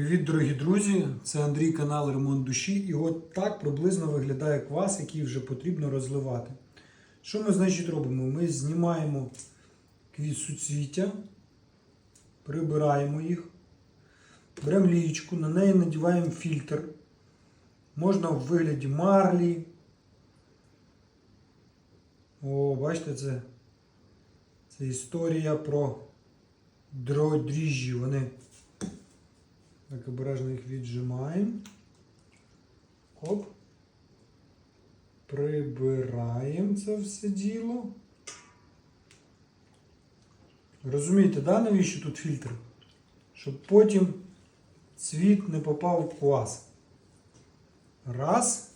Привіт, дорогі друзі! Це Андрій канал Ремонт душі. І от так приблизно виглядає квас, який вже потрібно розливати. Що ми, значить, робимо? Ми знімаємо квіт суцвіття, прибираємо їх, беремо лієчку, на неї надіваємо фільтр. Можна в вигляді марлі. О, бачите, це, це історія про дріжджі. Вони так, обережно їх віджимаємо. Оп. Прибираємо це все діло. Розумієте, да, навіщо тут фільтр? Щоб потім цвіт не попав в квас. Раз.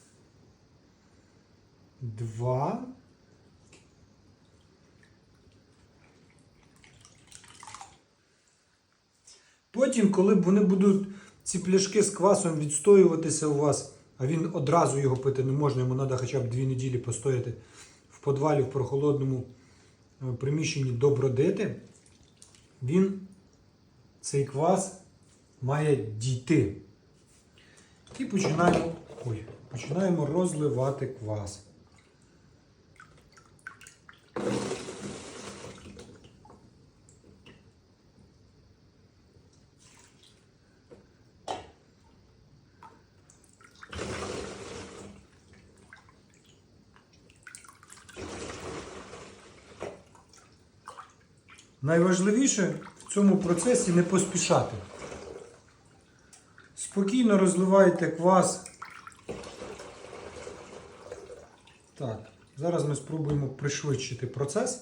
Два. Потім, коли вони будуть ці пляшки з квасом відстоюватися у вас, а він одразу його пити не можна, йому треба хоча б дві неділі постояти в подвалі в прохолодному е, приміщенні добродити, він цей квас має дійти. І починаємо, ой, починаємо розливати квас. Найважливіше в цьому процесі не поспішати. Спокійно розливайте квас. Так, зараз ми спробуємо пришвидшити процес.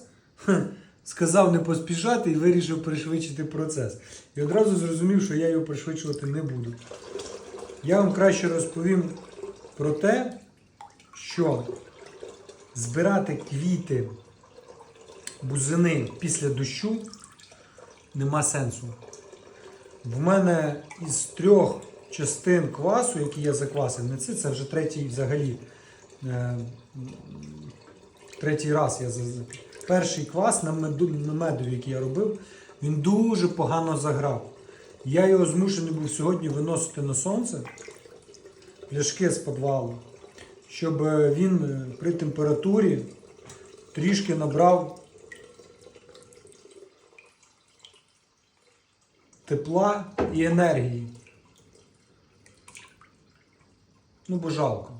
Сказав не поспішати і вирішив пришвидшити процес. І одразу зрозумів, що я його пришвидшувати не буду. Я вам краще розповім про те, що збирати квіти бузини після дощу нема сенсу. В мене із трьох частин квасу, які я заквасив, не це, це вже третій взагалі. Е, третій раз я перший квас на, меду, на медові, який я робив, він дуже погано заграв. Я його змушений був сьогодні виносити на сонце, пляшки з підвалу, щоб е, він е, при температурі трішки набрав тепла і енергії. Ну, бо жалко.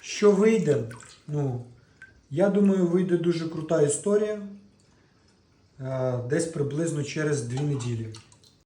Що вийде? Ну, я думаю, вийде дуже крута історія. Е, Десь приблизно через дві неділі.